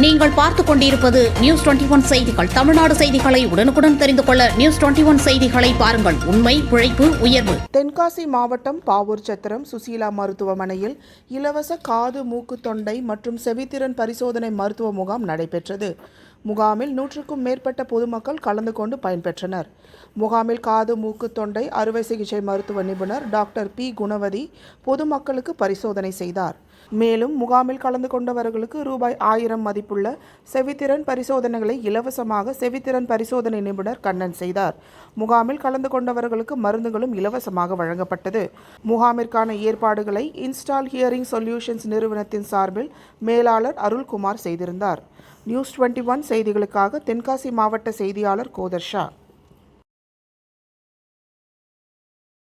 நீங்கள் பார்த்துக் கொண்டிருப்பது நியூஸ் டுவெண்டி ஒன் செய்திகள். தமிழ்நாடு செய்திகளை உடனுக்குடன் தெரிந்து கொள்ள நியூஸ் டுவெண்டி ஒன் செய்திகளை பாருங்கள். உண்மை உழைப்பு உயர்வு. தென்காசி மாவட்டம் பாவூர் சத்திரம் சுசீலா மருத்துவமனையில் இலவச காது மூக்கு தொண்டை மற்றும் செவித்திறன் பரிசோதனை மருத்துவ முகாம் நடைபெற்றது. முகாமில் நூற்றுக்கும் மேற்பட்ட பொதுமக்கள் கலந்து கொண்டு பயன்பெற்றனர். முகாமில் காது மூக்கு தொண்டை அறுவை சிகிச்சை மருத்துவ நிபுணர் டாக்டர் பி. குணவதி பொதுமக்களுக்கு பரிசோதனை செய்தார். மேலும் முகாமில் கலந்து கொண்டவர்களுக்கு ரூபாய் ஆயிரம் மதிப்புள்ள செவித்திறன் பரிசோதனைகளை இலவசமாக செவித்திறன் பரிசோதனை நிபுணர் கண்ணன் செய்தார். முகாமில் கலந்து கொண்டவர்களுக்கு மருந்துகளும் இலவசமாக வழங்கப்பட்டது. முகாமிற்கான ஏற்பாடுகளை இன்ஸ்டால் ஹியரிங் சொல்யூஷன்ஸ் நிறுவனத்தின் சார்பில் மேலாளர் அருள்குமார் செய்திருந்தார். நியூஸ் டுவெண்ட்டி ஒன் செய்திகளுக்காக தென்காசி மாவட்ட செய்தியாளர் கோதர்ஷா